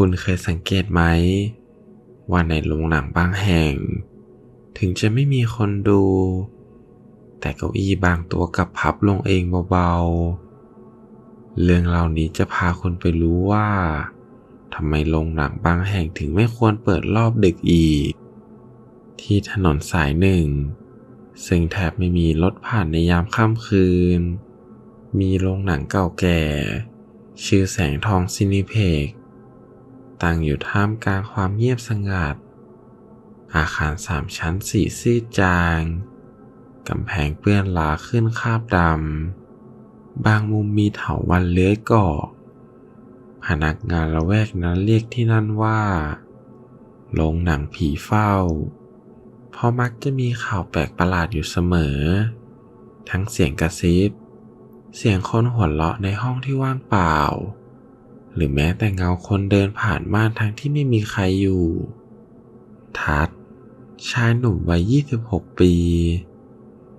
คุณเคยสังเกตไหม ว่าในโรงหนังบางแห่ง ถึงจะไม่มีคนดู แต่เก้าอี้บางตัวกับพับลงเองเบาๆ เรื่องเหล่านี้จะพาคุณไปรู้ว่าทำไมโรงหนังบางแห่งถึงไม่ควรเปิดรอบดึกอีก ที่ถนนสายหนึ่ง ซึ่งแทบไม่มีรถผ่านในยามค่ำคืน มีโรงหนังเก่าแก่ ชื่อแสงทองซินิเพก ตั้งอยู่ท่ามกลางความเงียบสงัด อาคารสามชั้นสีซีดจางกำแพงเปื้อนลาขึ้นคาบดำ บางมุมมีเถาวันเลื้อยเกาะพนักงานละแวกนั้นเรียกที่นั่นว่า โรงหนังผีเฝ้า เพราะมักจะมีข่าวแปลกประหลาดอยู่เสมอ ทั้งเสียงกระซิบ เสียงคนหัวเราะในห้องที่ว่างเปล่า หรือแม้แต่เงาคนเดินผ่านม่านทั้งที่ไม่มีใครอยู่ ทัดชายหนุ่มวัย 26 ปี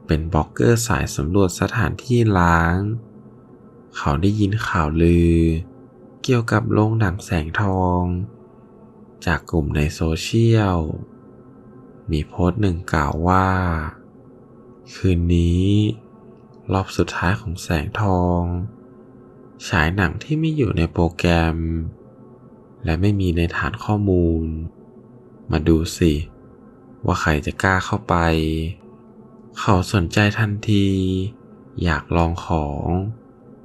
เป็นบล็อกเกอร์สายสำรวจสถานที่ล้าง เขาได้ยินข่าวลือ เกี่ยวกับโรงหนังแสงทอง จากกลุ่มในโซเชียล มีโพสต์หนึ่งกล่าวว่า คืนนี้ รอบสุดท้ายของแสงทอง ฉายหนังที่ไม่อยู่ในโปรแกรม และไม่มีในฐานข้อมูล มาดูสิ ว่าใครจะกล้าเข้าไป เขาสนใจทันที อยากลองของ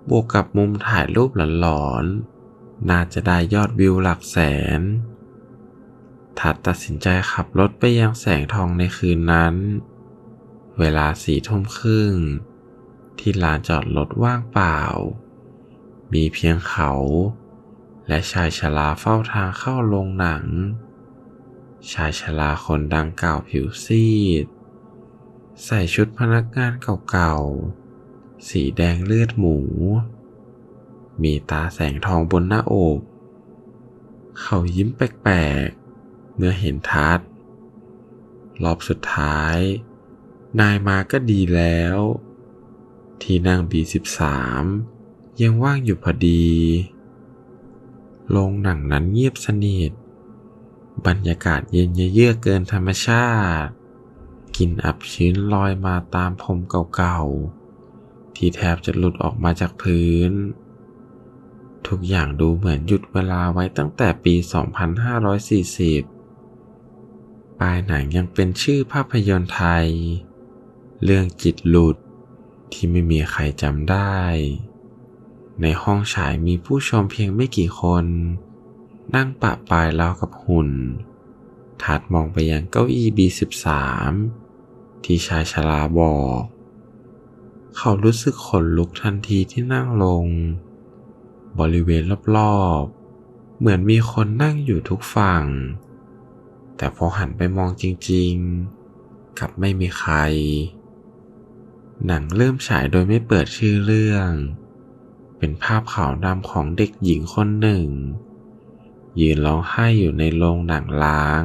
บวกกับมุมถ่ายรูปหลอนๆ น่าจะได้ยอดวิวหลักแสนทัดตัดสินใจขับรถไปยังแสงทองในคืนนั้น เวลาสี่ทุ่มครึ่ง ที่ลานจอดรถว่างเปล่า มีเพียงเขา และชายชราเฝ้าทางเข้าโรงหนัง ชายชราคนดังกล่าวผิวซีด ใส่ชุดพนักงานเก่าๆ สีแดงเลือดหมู มีตาแสงทองบนหน้าอก เขายิ้มแปลกๆ เมื่อเห็นทัด รอบสุดท้าย นายมาก็ดีแล้ว ที่นั่ง B13 ยังว่างอยู่พอดี โรงหนังนั้นเงียบสนิท บรรยากาศเย็นเยือกเกินธรรมชาติกลิ่นอับชื้นลอยมาตามพรมเก่าๆ ที่แทบจะหลุดออกมาจากพื้น ทุกอย่างดูเหมือนหยุดเวลาไว้ตั้งแต่ปี 2540 ปลายหนังยังเป็นชื่อภาพยนตร์ไทย เรื่องจิตหลุดที่ไม่มีใครจำได้ ในห้องฉายมีผู้ชมเพียงไม่กี่คน นั่งปะปลายราวกับหุ่นถัดมองไปยังเก้าอี้ B13 ที่ชายชราบอก เขารู้สึกขนลุกทันทีที่นั่งลง บริเวณรอบๆ เหมือนมีคนนั่งอยู่ทุกฝั่ง แต่พอหันไปมองจริงๆ กลับไม่มีใคร หนังเริ่มฉายโดยไม่เปิดชื่อเรื่อง เป็นภาพขาวดำของเด็กหญิงคนหนึ่ง ยืนร้องไห้อยู่ในโรงหนังล้าง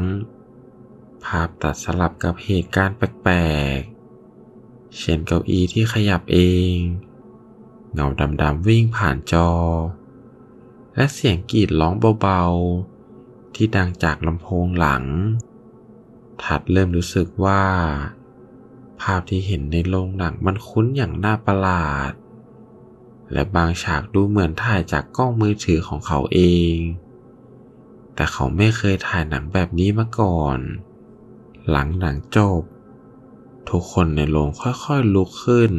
ภาพตัดสลับกับเหตุการณ์แปลกๆ เช่นเก้าอี้ที่ขยับเอง เงาดำๆวิ่งผ่านจอ และเสียงกรีดร้องเบาๆ ที่ดังจากลำโพงหลังทัดเริ่มรู้สึกว่า ภาพที่เห็นในโรงหนังมันคุ้นอย่างน่าประหลาด และบางฉากดูเหมือนถ่ายจากกล้องมือถือของเขาเอง แต่เขาไม่เคยถ่ายหนังแบบนี้มาก่อน หลังหนังจบ ทุกคนในโรงค่อยๆลุกขึ้น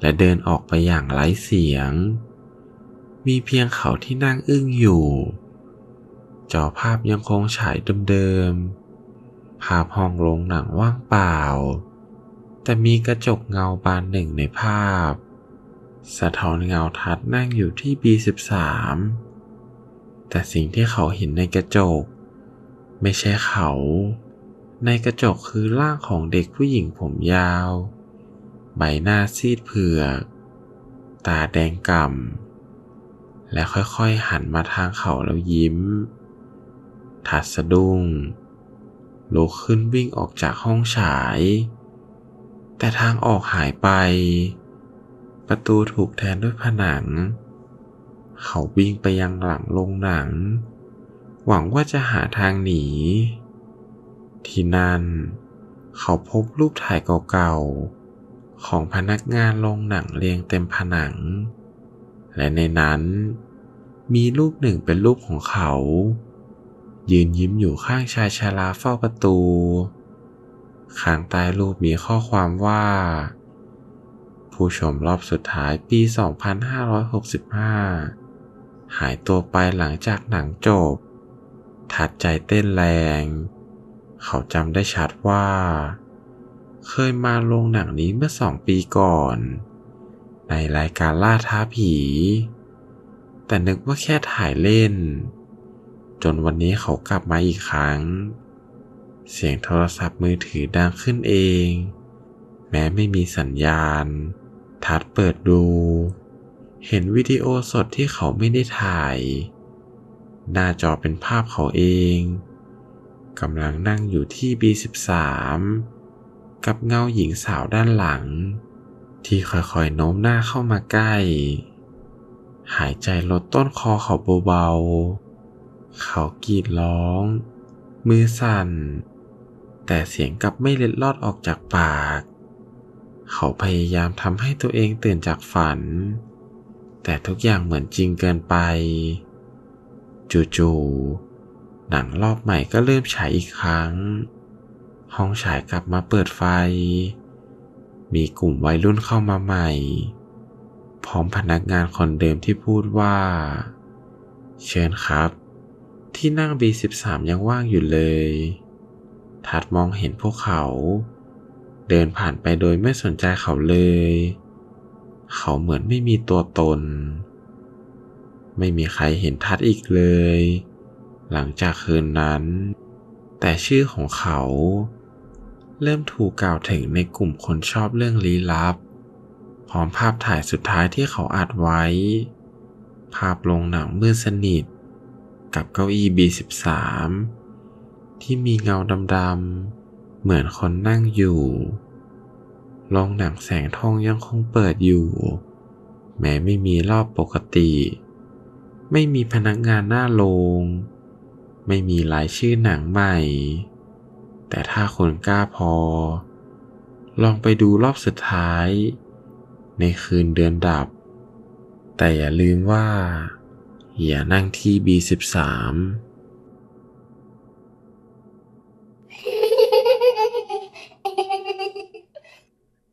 และเดินออกไปอย่างไร้เสียง มีเพียงเขาที่นั่งอึ้งอยู่ จอภาพยังคงฉายเดิมๆ ภาพห้องโรงหนังว่างเปล่า แต่มีกระจกเงาบานหนึ่งในภาพ สะท้อนเงาทัดนั่งอยู่ที่ B13 แต่สิ่งที่เขาเห็นในกระจก ไม่ใช่เขา ในกระจกคือร่างของเด็กผู้หญิงผมยาว ใบหน้าซีดเผือก ตาแดงก่ำ และค่อยๆหันมาทางเขาแล้วยิ้ม ทัดสะดุ้งลุกขึ้นวิ่งออกจากห้องฉาย แต่ทางออกหายไป ประตูถูกแทนด้วยผนัง เขาวิ่งไปยังหลังโรงหนัง หวังว่าจะหาทางหนี ที่นั่น เขาพบรูปถ่ายเก่าๆ ของพนักงานโรงหนังเรียงเต็มผนัง และในนั้น มีรูปหนึ่งเป็นรูปของเขา ยืนยิ้มอยู่ข้างชายชาลาเฝ้าประตูข้างใต้รูปมีข้อความว่า ผู้ชมรอบสุดท้ายปี 2565 หายตัวไปหลังจากหนังจบ ทัดใจเต้นแรง เขาจำได้ชัดว่า เคยมาโรงหนังนี้เมื่อสองปีก่อน ในรายการล่าท้าผี แต่นึกว่าแค่ถ่ายเล่น จนวันนี้เขากลับมาอีกครั้ง เสียงโทรศัพท์มือถือดังขึ้นเองแม้ไม่มีสัญญาณ ทัดเปิดดู เห็นวิดีโอสดที่เขาไม่ได้ถ่าย หน้าจอเป็นภาพเขาเองกำลังนั่งอยู่ที่ B13 กับเงาหญิงสาวด้านหลัง ที่ค่อยๆโน้มหน้าเข้ามาใกล้ หายใจลดต้นคอเขาเบาๆ เขากรีดร้อง มือสั่น แต่เสียงกลับไม่เล็ดลอดออกจากปาก เขาพยายามทำให้ตัวเองตื่นจากฝัน แต่ทุกอย่างเหมือนจริงเกินไป จู่ๆหนังรอบใหม่ก็เริ่มฉายอีกครั้ง ห้องฉายกลับมาเปิดไฟ มีกลุ่มวัยรุ่นเข้ามาใหม่ พร้อมพนักงานคนเดิมที่พูดว่า เชิญครับ ที่นั่ง B13 ยังว่างอยู่เลย ทัดมองเห็นพวกเขา เดินผ่านไปโดยไม่สนใจเขาเลย เขาเหมือนไม่มีตัวตน ไม่มีใครเห็นทัดอีกเลย หลังจากคืนนั้น แต่ชื่อของเขา เริ่มถูกกล่าวถึงในกลุ่มคนชอบเรื่องลี้ลับ พร้อมภาพถ่ายสุดท้ายที่เขาอัดไว้ ภาพลงหนังมืดสนิท กับเก้าอี้ B13 ที่มีเงาดำๆ เหมือนคนนั่งอยู่โรงหนังแสงทองยังคงเปิดอยู่ แม้ไม่มีรอบปกติ ไม่มีพนักงานหน้าโรงไม่มีรายชื่อหนังใหม่ แต่ถ้าคนกล้าพอ ลองไปดูรอบสุดท้าย ในคืนเดือนดับ แต่อย่าลืมว่า อย่านั่งที่ B13